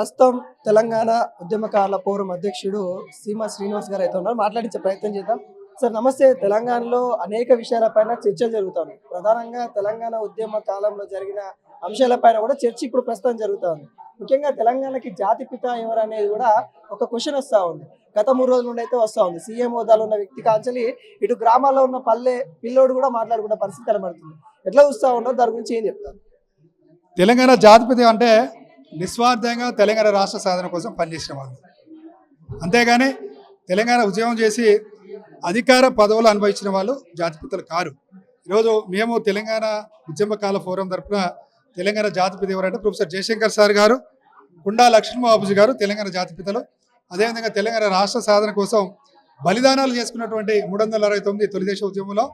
ప్రస్తుతం తెలంగాణ ఉద్యమకారుల ఫోరం అధ్యక్షుడు సీమ శ్రీనివాస్ గారు అయితే ఉన్నారు. మాట్లాడించే ప్రయత్నం చేద్దాం. సార్ నమస్తే. తెలంగాణలో అనేక విషయాలపైన చర్చలు జరుగుతుంది ప్రధానంగా తెలంగాణ ఉద్యమ కాలంలో జరిగిన అంశాలపైన కూడా చర్చ ఇప్పుడు ప్రస్తుతం జరుగుతుంది. ముఖ్యంగా తెలంగాణకి జాతి పిత ఎవరు అనేది కూడా ఒక క్వశ్చన్ వస్తూ ఉంది. గత మూడు రోజుల నుండి అయితే వస్తూ ఉంది. సీఎం హోదాలో ఉన్న వ్యక్తి కాంచలి ఇటు గ్రామాల్లో ఉన్న పల్లె పిల్లోడు కూడా మాట్లాడుకున్న పరిస్థితి కనబడుతుంది. ఎట్లా చూస్తూ ఉండో దాని గురించి ఏం చెప్తారు తెలంగాణ జాతిపతి అంటే నిస్వార్థంగా తెలంగాణ రాష్ట్ర సాధన కోసం పనిచేసిన వాళ్ళు. అంతేగాని తెలంగాణ ఉద్యమం చేసి అధికార పదవులు అనుభవించిన వాళ్ళు జాతిపితలు కారు. ఈరోజు మేము తెలంగాణ ఉద్యమకాల ఫోరం తరఫున తెలంగాణ జాతిపిత ఎవరంటే ప్రొఫెసర్ జయశంకర్ సార్ గారు కుండా లక్ష్మీబాబుజీ గారు తెలంగాణ జాతిపితలు అదేవిధంగా తెలంగాణ రాష్ట్ర సాధన కోసం బలిదానాలు చేసుకున్నటువంటి మూడు వందల అరవై తొమ్మిది తొలిదేశ ఉద్యమంలో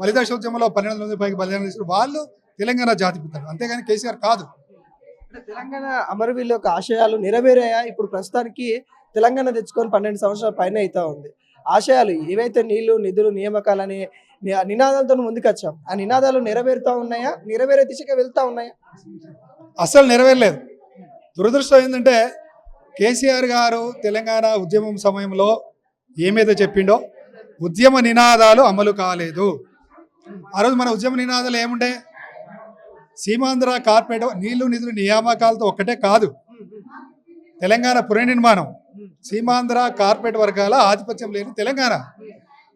బలిదేశ ఉద్యమంలో పన్నెండు వందల పైకి బలిదానం చేసిన వాళ్ళు తెలంగాణ జాతిపితలు అంతేగాని కేసీఆర్ కాదు. తెలంగాణ అమరవీరుల యొక్క ఆశయాలు నెరవేరాయా? ఇప్పుడు ప్రస్తుతానికి తెలంగాణ తెచ్చుకొని పన్నెండు సంవత్సరాల పైన అవుతా ఉంది. ఆశయాలు ఏవైతే నీళ్ళు నిధులు నియామకాలని నినాదాలతో ముందుకొచ్చాం ఆ నినాదాలు నెరవేరుతా ఉన్నాయా? నెరవేరే దిశగా వెళ్తా ఉన్నాయా? అస్సలు నెరవేరలేదు. దురదృష్టం ఏంటంటే కేసీఆర్ గారు తెలంగాణ ఉద్యమం సమయంలో ఏమైతే చెప్పిండో ఉద్యమ నినాదాలు అమలు కాలేదు. ఆ రోజు మన ఉద్యమ నినాదాలు ఏముండే? సీమాంధ్ర కార్పొరేట్ నీళ్ళు నిధులు నియామకాలతో ఒక్కటే కాదు. తెలంగాణ పునర్నిర్మాణం. సీమాంధ్ర కార్పొరేట్ వర్గాల ఆధిపత్యం లేని తెలంగాణ.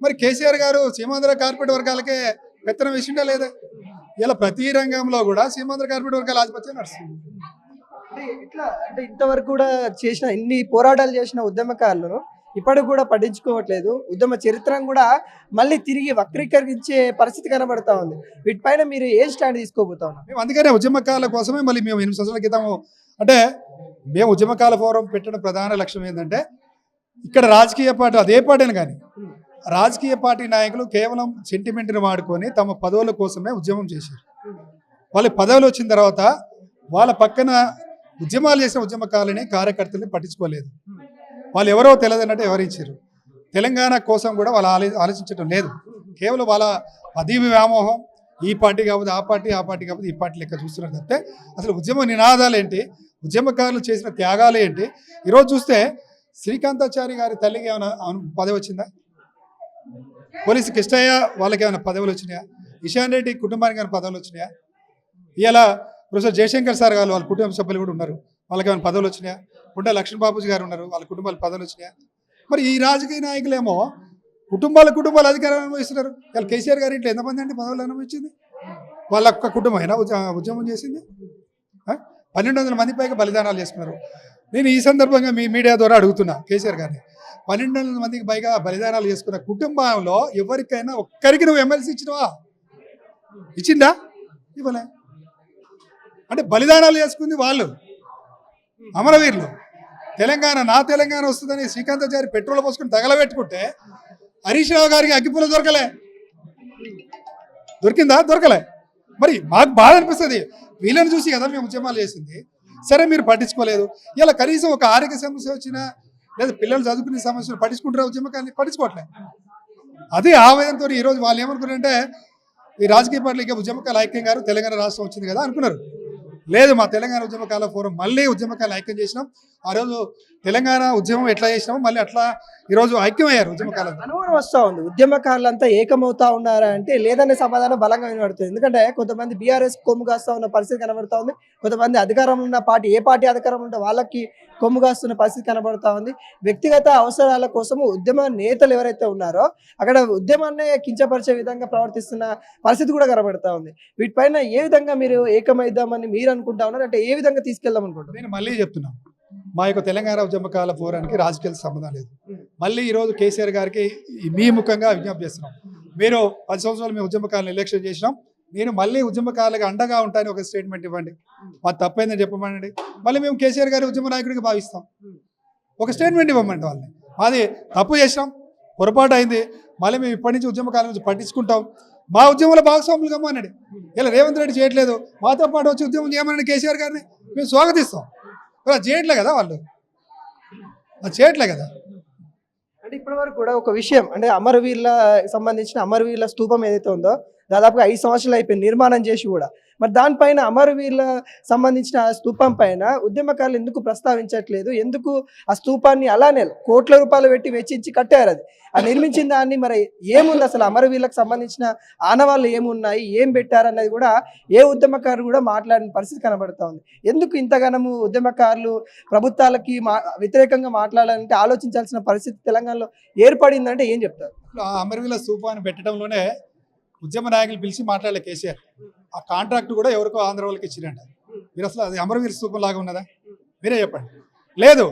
మరి కేసీఆర్ గారు సీమాంధ్ర కార్పొరేట్ వర్గాలకే పెత్తనం వేసిండా లేదా? ఇలా ప్రతి రంగంలో కూడా సీమాంధ్ర కార్పొరేట్ వర్గాల ఆధిపత్యం నడుస్తుంది. ఇట్లా అంటే ఇంతవరకు కూడా చేసిన ఇన్ని పోరాటాలు చేసిన ఉద్యమకారులను ఇప్పటికి కూడా పట్టించుకోవట్లేదు. ఉద్యమ చరిత్రను కూడా మళ్ళీ తిరిగి వక్రీకరించే పరిస్థితి కనబడతా ఉంది. వీటిపైన మీరు ఏ స్టాండ్ తీసుకోబోతా ఉన్నారు? మేము అందుకనే ఉద్యమకాల కోసమే మళ్ళీ మేము ఎనిమిది సంవత్సరాల క్రితం అంటే మేము ఉద్యమకాల ఫోరం పెట్టడం ప్రధాన లక్ష్యం ఏంటంటే ఇక్కడ రాజకీయ పార్టీ అదే పార్టీని కానీ రాజకీయ పార్టీ నాయకులు కేవలం సెంటిమెంట్ని వాడుకొని తమ పదవుల కోసమే ఉద్యమం చేశారు. వాళ్ళ పదవులు వచ్చిన తర్వాత వాళ్ళ పక్కన ఉద్యమాలు చేసిన ఉద్యమకాలని కార్యకర్తల్ని పట్టించుకోలేదు. వాళ్ళు ఎవరో తెలియదన్నట్టు వివరించారు తెలంగాణ కోసం కూడా వాళ్ళు ఆలో ఆలోచించడం లేదు. కేవలం వాళ్ళ పదవి వ్యామోహం ఈ పార్టీ కాకపోతే ఆ పార్టీ ఆ పార్టీ కాకపోతే ఈ పార్టీ లెక్క చూస్తున్నారు తప్పితే అసలు ఉద్యమ నినాదాలు ఏంటి? ఉద్యమకారులు చేసిన త్యాగాలు ఏంటి? ఈరోజు చూస్తే శ్రీకాంతాచారి గారి తల్లికి ఏమైనా అవును పదవి వచ్చిందా? పోలీసు కృష్ణయ్య వాళ్ళకి ఏమైనా పదవులు వచ్చినాయా? ఇషాన్ రెడ్డి కుటుంబానికి ఏమైనా పదవులు వచ్చినాయా? ఇలా ప్రొఫెసర్ జయశంకర్ సార్ గారు వాళ్ళ కుటుంబ సభ్యులు కూడా ఉన్నారు. వాళ్ళకి ఏమైనా పదవులు వచ్చినాయా? ఉండే లక్ష్మణ్ బాబుజీ గారు ఉన్నారు వాళ్ళ కుటుంబాలు పదవులు వచ్చినాయా? మరి ఈ రాజకీయ నాయకులేమో కుటుంబాల కుటుంబాలు అధికారం అనుభవిస్తున్నారు. వాళ్ళు కేసీఆర్ గారి ఇంట్లో ఎంతమంది అంటే పదవులు అనుభవించింది? వాళ్ళ ఒక్క కుటుంబం అయినా ఉద్యమం చేసింది? పన్నెండు వందల మంది పైగా బలిదానాలు చేసుకున్నారు నేను ఈ సందర్భంగా మీ మీడియా ద్వారా అడుగుతున్నా కేసీఆర్ గారిని. పన్నెండు వందల మందికి పైగా బలిదానాలు చేసుకున్న కుటుంబంలో ఎవరికైనా ఒక్కరికి నువ్వు ఎమ్మెల్సీ ఇచ్చినవా? ఇచ్చిందా? ఇవ్వలే. అంటే బలిదానాలు చేసుకుంది వాళ్ళు. అమరవీరులు. తెలంగాణ నా తెలంగాణ వస్తుందని శ్రీకాంతాచారి పెట్రోల్ పోసుకుని తగలబెట్టుకుంటే హరీష్ రావు గారికి అగ్గిపుల్ల దొరకలే. దొరికిందా? దొరకలే. మరి మాకు బాధ అనిపిస్తుంది. వీళ్ళని చూసి కదా మేము ఉద్యమాలు చేసింది. సరే మీరు పట్టించుకోలేదు. ఇలా కనీసం ఒక ఆరోగ్య సమస్య వచ్చినా లేదా పిల్లలు చదువుకునే సమస్యలు పట్టించుకుంటారా ఉద్యమకాన్ని పట్టించుకోవట్లే. అదే ఆవేదనతో ఈరోజు వాళ్ళు ఏమనుకున్నారంటే ఈ రాజకీయ పార్టీలకి ఉద్యమకాల ఐక్యం గారు తెలంగాణ రాష్ట్రం వచ్చింది కదా అనుకున్నారు. లేదు మా తెలంగాణ ఉద్యమకాల ఫోరం మళ్ళీ ఉద్యమకాలు ఐక్యం చేసినాం. ఆ రోజు తెలంగాణ ఉద్యమం ఎట్లా చేసినామో మళ్ళీ అట్లా ఈరోజు ఐక్యమయ్యారు ఉద్యమకాలం. అనుమానం వస్తూ ఉంది. ఉద్యమకారులంతా ఏకమవుతా ఉన్నారా అంటే లేదనే సమాధానం బలంగా వినబడుతుంది. ఎందుకంటే కొంతమంది బీఆర్ఎస్ కొమ్ము కాస్తా ఉన్న పరిస్థితి కనబడుతూ ఉంది. కొంతమంది అధికారంలో ఉన్న పార్టీ ఏ పార్టీ అధికారం ఉంటే వాళ్ళకి కొమ్ము కాస్తున్న పరిస్థితి కనబడతా ఉంది. వ్యక్తిగత అవసరాల కోసం ఉద్యమ నేతలు ఎవరైతే ఉన్నారో అక్కడ ఉద్యమాన్ని కించపరిచే విధంగా ప్రవర్తిస్తున్న పరిస్థితి కూడా కనబడతా ఉంది. వీటిపైన ఏ విధంగా మీరు ఏకమైద్దామని మీరు అనుకుంటా ఉన్నారు? అంటే ఏ విధంగా తీసుకెళ్దాం అనుకుంటున్నారు? నేను మళ్ళీ చెప్తున్నా. మా యొక్క తెలంగాణ ఉద్యమకాల ఫోరానికి రాజకీయాలకు సంబంధం లేదు. మళ్ళీ ఈరోజు కేసీఆర్ గారికి మీ ముఖంగా విజ్ఞప్తి చేస్తున్నాం. మీరు పది సంవత్సరాలు మేము ఉద్యమకాలను ఎలక్షన్ చేసినాం. నేను మళ్ళీ ఉద్యమకాలకు అండగా ఉంటానని ఒక స్టేట్మెంట్ ఇవ్వండి. మాది తప్పైందని చెప్పమనండి. మళ్ళీ మేము కేసీఆర్ గారి ఉద్యమ నాయకుడిగా భావిస్తాం. ఒక స్టేట్మెంట్ ఇవ్వమండి వాళ్ళని. మాది తప్పు చేసినాం పొరపాటు అయింది. మళ్ళీ మేము ఇప్పటి నుంచి ఉద్యమకాలం నుంచి పట్టించుకుంటాం. మా ఉద్యమంలో భాగస్వాములు కమ్మనండి. ఇలా రేవంత్ రెడ్డి చేయట్లేదు. మాతో పాటు వచ్చి ఉద్యమం చేయమనండి కేసీఆర్ గారిని. మేము స్వాగతిస్తాం. ఇలా చేయట్లే కదా వాళ్ళు? అది చేయట్లే కదా? అంటే ఇప్పటి వరకు కూడా ఒక విషయం అంటే అమరవీరుల సంబంధించిన అమరవీరుల స్తూపం ఏదైతే ఉందో దాదాపుగా ఐదు సంవత్సరాలు అయిపోయింది నిర్మాణం చేసి కూడా. మరి దానిపైన అమరవీరుల సంబంధించిన ఆ స్తూపం పైన ఉద్యమకారులు ఎందుకు ప్రస్తావించట్లేదు? ఎందుకు ఆ స్తూపాన్ని అలానే కోట్ల రూపాయలు పెట్టి వెచ్చించి కట్టారు అది? ఆ నిర్మించిన దాన్ని మరి ఏముంది అసలు? అమరవీరులకు సంబంధించిన ఆనవాళ్ళు ఏమున్నాయి? ఏం పెట్టారన్నది కూడా ఏ ఉద్యమకారులు కూడా మాట్లాడిన పరిస్థితి కనబడుతూ ఉంది. ఎందుకు ఇంతగానము ఉద్యమకారులు ప్రభుత్వాలకి మా వ్యతిరేకంగా మాట్లాడాలంటే ఆలోచించాల్సిన పరిస్థితి తెలంగాణలో ఏర్పడిందంటే ఏం చెప్తారు? ఆ అమరవీల స్థూపాన్ని పెట్టడంలోనే ఉద్యమ నాయకులు పిలిచి మాట్లాడలే కేసీఆర్. ఆ కాంట్రాక్ట్ కూడా ఎవరికో ఆంధ్ర వాళ్ళకి ఇచ్చిరంట. మీరు అసలు అది అమరవీర స్థూపం లాగా ఉన్నదా? మీరే చెప్పండి. లేదు.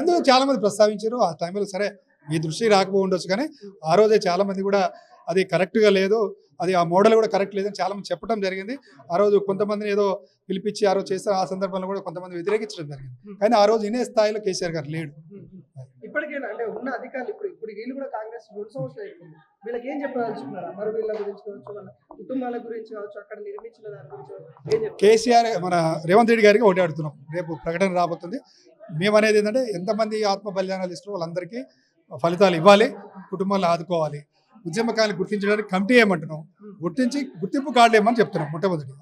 ఎందుకు చాలా మంది ప్రస్తావించారు? ఆ టైంలో సరే మీ దృష్టి రాకపో ఉండొచ్చు కానీ ఆ రోజే చాలా మంది కూడా అది కరెక్ట్గా లేదు. అది ఆ మోడల్ కూడా కరెక్ట్ లేదని చాలా మంది చెప్పడం జరిగింది. ఆ రోజు కొంతమందిని ఏదో పిలిపించి ఆ రోజు చేస్తారు ఆ సందర్భంలో కూడా కొంతమంది వ్యతిరేకించడం జరిగింది. కానీ ఆ రోజు ఇనే స్థాయిలో కేసీఆర్ గారు లేడు. అంటే ఉన్న అధికారులు ఇప్పుడు ఇప్పుడు వీళ్ళు కూడా కాంగ్రెస్ రెండు సంవత్సరాలు అయిపోయింది. వీళ్ళకి ఏం చెప్పదలుచుకున్నారు వీళ్ళ గురించి కావచ్చు వాళ్ళ కుటుంబాల గురించి కావచ్చు అక్కడ నిర్మించిన దాని గురించి కేసీఆర్ మన రేవంత్ రెడ్డి గారికి ఒకటి అడుగుతున్నాం రేపు ప్రకటన రాబోతుంది. మేము అనేది ఏంటంటే ఎంతమంది ఆత్మ బలిదానాలు ఇస్తారో వాళ్ళందరికీ ఫలితాలు ఇవ్వాలి కుటుంబాలను ఆదుకోవాలి. ఉద్యమకాలను గుర్తించడానికి కమిటీ ఏమంటున్నాం? గుర్తించి గుర్తింపు కార్డు ఏమని చెప్తున్నాం మొట్టమొదటి.